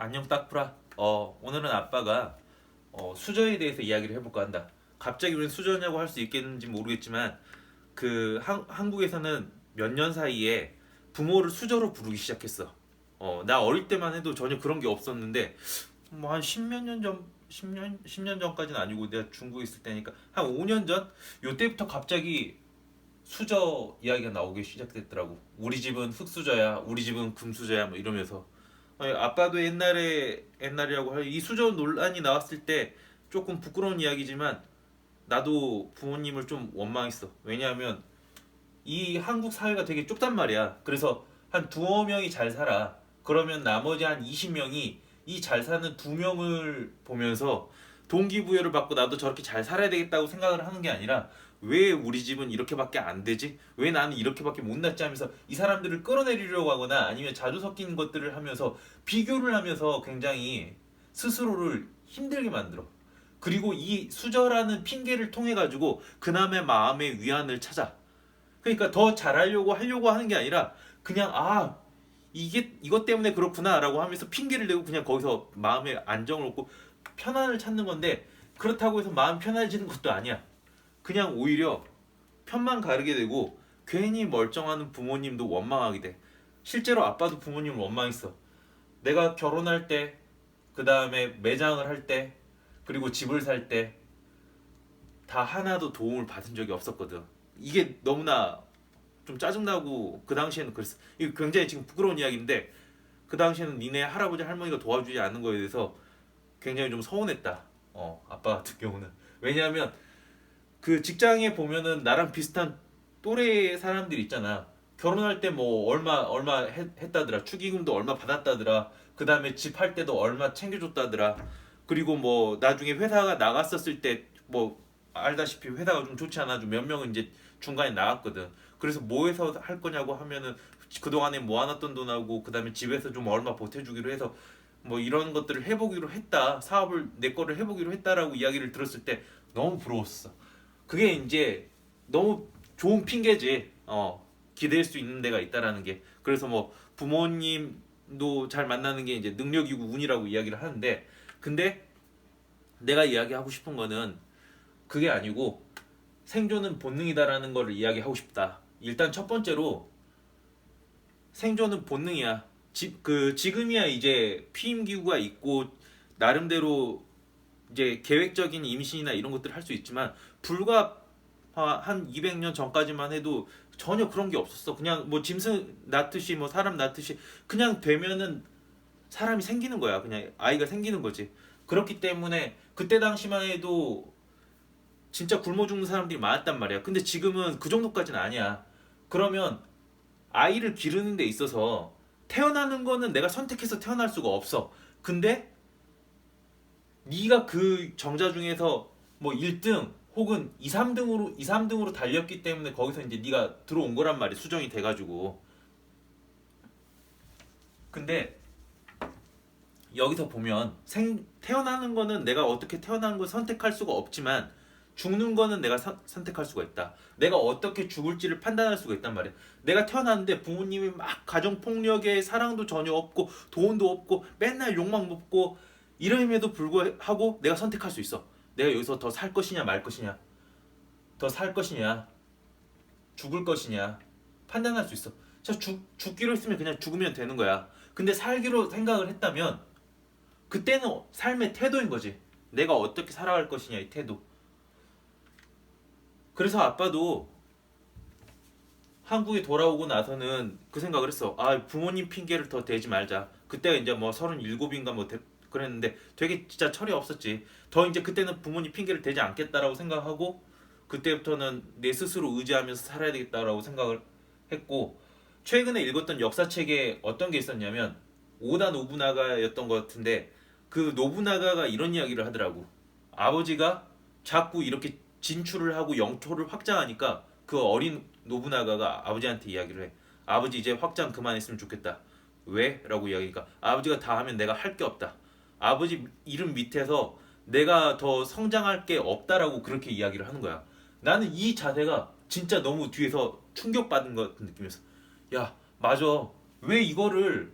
안녕 딱프라. 어 오늘은 아빠가 어, 수저에 대해서 이야기를 해볼까 한다. 갑자기 왜 수저냐고 할 수 있겠는지 모르겠지만 그 한, 한국에서는 몇 년 사이에 부모를 수저로 부르기 시작했어. 어, 나 어릴 때만 해도 전혀 그런 게 없었는데 뭐 한 십몇 년 전, 10년 10년 전까지는 아니고 내가 중국에 있을 때니까 한 5년 전 요때부터 갑자기 수저 이야기가 나오기 시작됐더라고. 우리 집은 흙수저야, 우리 집은 금수저야, 뭐 이러면서. 아빠도 옛날에 옛날이라고 할 이 수저 논란이 나왔을 때 조금 부끄러운 이야기지만 나도 부모님을 좀 원망했어. 왜냐하면 이 한국 사회가 되게 좁단 말이야. 그래서 한 두어 명이 잘 살아. 그러면 나머지 한 20명이 이 잘 사는 두 명을 보면서 동기부여를 받고 나도 저렇게 잘 살아야 되겠다고 생각을 하는 게 아니라 왜 우리 집은 이렇게밖에 안 되지? 왜 나는 이렇게밖에 못 났지 하면서 이 사람들을 끌어내리려고 하거나 아니면 자주 섞인 것들을 하면서 비교를 하면서 굉장히 스스로를 힘들게 만들어. 그리고 이 수저라는 핑계를 통해 가지고 그남의 마음의 위안을 찾아. 그러니까 더 잘하려고 하려고 하는 게 아니라 그냥 아 이게 이것 때문에 그렇구나라고 하면서 핑계를 대고 그냥 거기서 마음의 안정을 얻고 편안을 찾는 건데 그렇다고 해서 마음 편해지는 것도 아니야. 그냥 오히려 편만 가르게 되고 괜히 멀쩡한 부모님도 원망하게 돼. 실제로 아빠도 부모님을 원망했어. 내가 결혼할 때, 그 다음에 매장을 할 때, 그리고 집을 살 때, 다 하나도 도움을 받은 적이 없었거든. 이게 너무나 좀 짜증나고 그 당시에는 그랬어. 이거 굉장히 지금 부끄러운 이야기인데 그 당시에는 니네 할아버지 할머니가 도와주지 않는 거에 대해서 굉장히 좀 서운했다. 어, 아빠 같은 경우는. 왜냐하면 그 직장에 보면은 나랑 비슷한 또래 사람들 있잖아. 결혼할 때 뭐 얼마 얼마 했, 했다더라. 축의금도 얼마 받았다더라. 그 다음에 집 할 때도 얼마 챙겨줬다더라. 그리고 뭐 나중에 회사가 나갔었을 때 뭐 알다시피 회사가 좀 좋지 않아 좀 몇 명은 이제 중간에 나갔거든. 그래서 뭐 해서 할 거냐고 하면은 그 동안에 모아놨던 돈하고 그 다음에 집에서 좀 얼마 보태주기로 해서 뭐 이런 것들을 해보기로 했다. 사업을 내 거를 해보기로 했다라고 이야기를 들었을 때 너무 부러웠어. 그게 이제 너무 좋은 핑계지. 어, 기댈 수 있는 데가 있다라는 게. 그래서 뭐 부모님도 잘 만나는 게 이제 능력이고 운이라고 이야기를 하는데, 근데 내가 이야기하고 싶은 거는 그게 아니고 생존은 본능이다라는 거를 이야기하고 싶다. 일단 첫 번째로 생존은 본능이야. 지, 그 지금이야 이제 피임 기구가 있고 나름대로 이제 계획적인 임신이나 이런 것들을 할 수 있지만 불과 한 200년 전까지만 해도 전혀 그런 게 없었어. 그냥 뭐 짐승 낳듯이 뭐 사람 낳듯이 그냥 되면은 사람이 생기는 거야. 그냥 아이가 생기는 거지. 그렇기 때문에 그때 당시만 해도 진짜 굶어 죽는 사람들이 많았단 말이야. 근데 지금은 그 정도까지는 아니야. 그러면 아이를 기르는 데 있어서 태어나는 거는 내가 선택해서 태어날 수가 없어. 근데 네가 그 정자 중에서 뭐 1등 혹은 2, 3등으로 2, 3등으로 달렸기 때문에 거기서 이제 네가 들어온 거란 말이야. 수정이 돼 가지고. 근데 여기서 보면 생 태어나는 거는 내가 어떻게 태어나는 걸 선택할 수가 없지만 죽는 거는 내가 선- 선택할 수가 있다. 내가 어떻게 죽을지를 판단할 수가 있단 말이야. 내가 태어났는데 부모님이 막 가정 폭력에 사랑도 전혀 없고 돈도 없고 맨날 욕만 먹고 이름에도 불구하고 내가 선택할 수 있어. 내가 여기서 더 살 것이냐 말 것이냐, 더 살 것이냐, 죽을 것이냐 판단할 수 있어. 자 죽, 죽기로 했으면 그냥 죽으면 되는 거야. 근데 살기로 생각을 했다면 그때는 삶의 태도인 거지. 내가 어떻게 살아갈 것이냐 이 태도. 그래서 아빠도 한국에 돌아오고 나서는 그 생각을 했어. 아 부모님 핑계를 더 대지 말자. 그때가 이제 뭐 서른 일곱인가 뭐 대- 그랬는데 되게 진짜 철이 없었지. 더 이제 그때는 부모님 핑계를 대지 않겠다라고 생각하고 그때부터는 내 스스로 의지하면서 살아야 되겠다라고 생각을 했고 최근에 읽었던 역사책에 어떤 게 있었냐면 오다 노부나가였던 것 같은데 그 노부나가가 이런 이야기를 하더라고. 아버지가 자꾸 이렇게 진출을 하고 영토를 확장하니까 그 어린 노부나가가 아버지한테 이야기를 해. 아버지 이제 확장 그만했으면 좋겠다. 왜? 라고 이야기니까 아버지가 다 하면 내가 할 게 없다. 아버지 이름 밑에서 내가 더 성장할 게 없다라고 그렇게 이야기를 하는 거야. 나는 이 자세가 진짜 너무 뒤에서 충격받은 것 같은 느낌이었어. 야, 맞아. 왜 이거를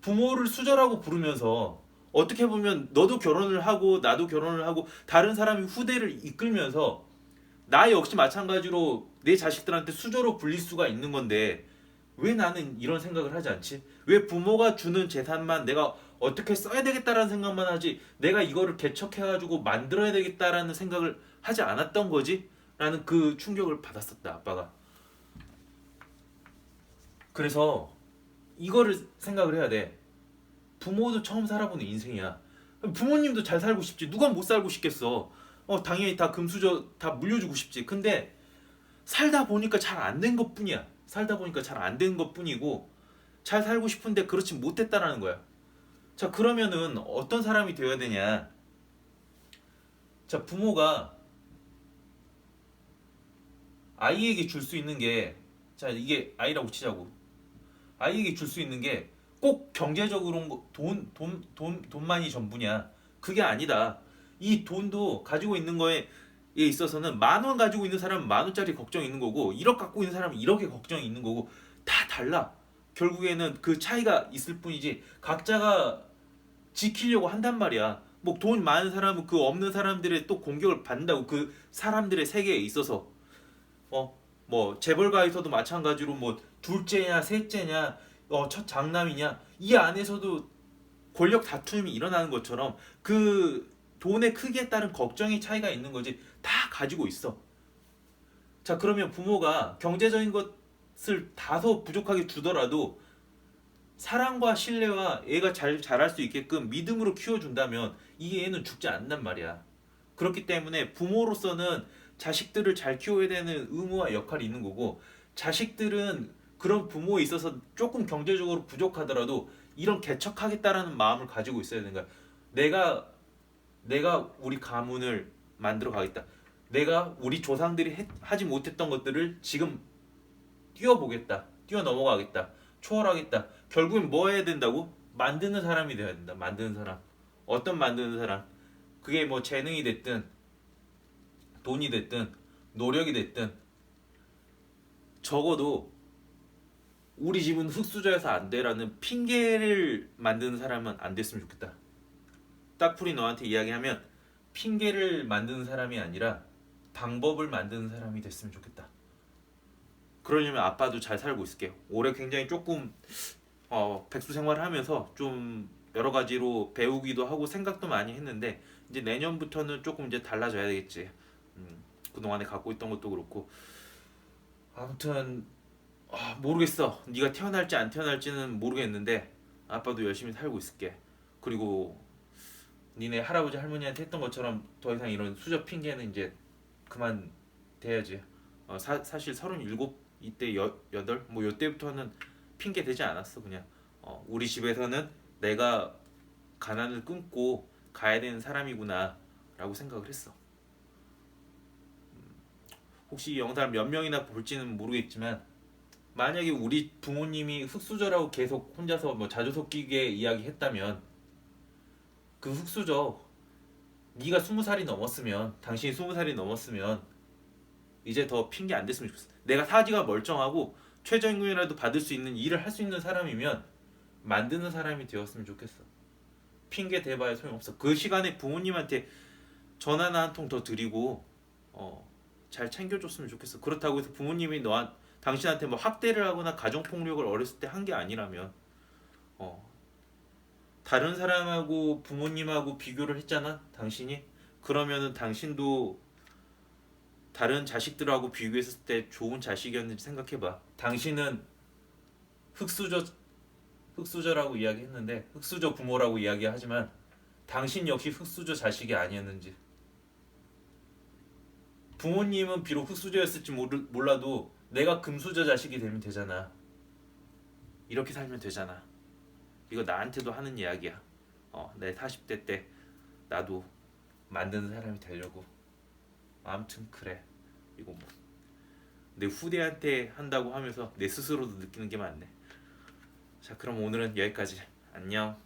부모를 수저라고 부르면서 어떻게 보면 너도 결혼을 하고 나도 결혼을 하고 다른 사람이 후대를 이끌면서 나 역시 마찬가지로 내 자식들한테 수저로 불릴 수가 있는 건데 왜 나는 이런 생각을 하지 않지? 왜 부모가 주는 재산만 내가 어떻게 써야 되겠다라는 생각만 하지 내가 이거를 개척해가지고 만들어야 되겠다라는 생각을 하지 않았던 거지? 라는 그 충격을 받았었다 아빠가. 그래서 이거를 생각을 해야 돼. 부모도 처음 살아보는 인생이야. 부모님도 잘 살고 싶지. 누가 못 살고 싶겠어? 어 당연히 다 금수저 다 물려주고 싶지. 근데 살다 보니까 잘 안 된 것뿐이야. 살다 보니까 잘 안 된 것뿐이고 잘 살고 싶은데 그렇지 못했다라는 거야 자 그러면은 어떤 사람이 되어야 되냐? 자 부모가 아이에게 줄 수 있는 게 자 이게 아이라고 치자고. 아이에게 줄 수 있는 게 꼭 경제적으로 돈 돈 돈 돈만이 전부냐? 그게 아니다. 이 돈도 가지고 있는 거에 에 있어서는 만 원 가지고 있는 사람은 만 원짜리 걱정이 있는 거고 1억 갖고 있는 사람은 1억의 걱정이 있는 거고 다 달라. 결국에는 그 차이가 있을 뿐이지 각자가 지키려고 한단 말이야 뭐 돈 많은 사람은 그 없는 사람들의 또 공격을 받는다고 그 사람들의 세계에 있어서 어 뭐 재벌가에서도 마찬가지로 뭐 둘째냐 셋째냐 어 첫 장남이냐 이 안에서도 권력 다툼이 일어나는 것처럼 그 돈의 크기에 따른 걱정의 차이가 있는 거지 다 가지고 있어. 자 그러면 부모가 경제적인 것을 다소 부족하게 주더라도 사랑과 신뢰와 애가 잘 자랄 수 있게끔 믿음으로 키워준다면 이 애는 죽지 않는단 말이야. 그렇기 때문에 부모로서는 자식들을 잘 키워야 되는 의무와 역할이 있는 거고 자식들은 그런 부모에 있어서 조금 경제적으로 부족하더라도 이런 개척하겠다라는 마음을 가지고 있어야 되는 거야. 내가 내가 우리 가문을 만들어 가겠다. 내가 우리 조상들이 했- 하지 못했던 것들을 지금 뛰어보겠다. 뛰어 넘어가겠다. 초월하겠다. 결국엔 뭐 해야 된다고? 만드는 사람이 되어야 된다. 만드는 사람. 어떤 만드는 사람? 그게 뭐 재능이 됐든 돈이 됐든 노력이 됐든 적어도 우리 집은 흙수저여서 안 돼라는 핑계를 만드는 사람은 안 됐으면 좋겠다. 딱풀이 너한테 이야기하면 핑계를 만드는 사람이 아니라 방법을 만드는 사람이 됐으면 좋겠다. 그러려면 아빠도 잘 살고 있을게. 올해 굉장히 조금 어, 백수 생활을 하면서 좀 여러 가지로 배우기도 하고 생각도 많이 했는데 이제 내년부터는 조금 이제 달라져야 되겠지. 음, 그동안에 갖고 있던 것도 그렇고 아무튼 아, 모르겠어. 네가 태어날지 안 태어날지는 모르겠는데 아빠도 열심히 살고 있을게. 그리고 니네 할아버지 할머니한테 했던 것처럼 더 이상 이런 수저 핑계는 이제 그만 돼야지. 어, 사, 사실 37 이때 여, 여덟 뭐 요때부터는 핑계 되지 않았어 그냥. 어, 우리 집에서는 내가 가난을 끊고 가야 되는 사람이구나 라고 생각을 했어. 음, 혹시 이 영상 몇 명이나 볼지는 모르겠지만 만약에 우리 부모님이 흙수저라고 계속 혼자서 뭐 자주 섞이게 이야기했다면 그 흙수저 네가 스무 살이 넘었으면 당신이 스무 살이 넘었으면 이제 더 핑계 안 됐으면 좋겠어. 내가 사지가 멀쩡하고 최저임금이라도 받을 수 있는 일을 할 수 있는 사람이면 만드는 사람이 되었으면 좋겠어. 핑계 대봐야 소용없어. 그 시간에 부모님한테 전화나 한 통 더 드리고 어, 잘 챙겨줬으면 좋겠어. 그렇다고 해서 부모님이 너한 당신한테 뭐 학대를 하거나 가정 폭력을 어렸을 때 한 게 아니라면 어, 다른 사람하고 부모님하고 비교를 했잖아 당신이 그러면은 당신도 다른 자식들하고 비교했을 때 좋은 자식이었는지 생각해봐 당신은 흙수저 흙수저라고 이야기했는데 흙수저 부모라고 이야기하지만 당신 역시 흙수저 자식이 아니었는지 부모님은 비록 흙수저였을지 모르- 몰라도 내가 금수저 자식이 되면 되잖아 이렇게 살면 되잖아 이거 나한테도 하는 이야기야. 어, 내 40대 때 나도 만드는 사람이 되려고. 아무튼 그래. 이거 뭐 내 후대한테 한다고 하면서 내 스스로도 느끼는 게 많네. 자, 그럼 오늘은 여기까지. 안녕.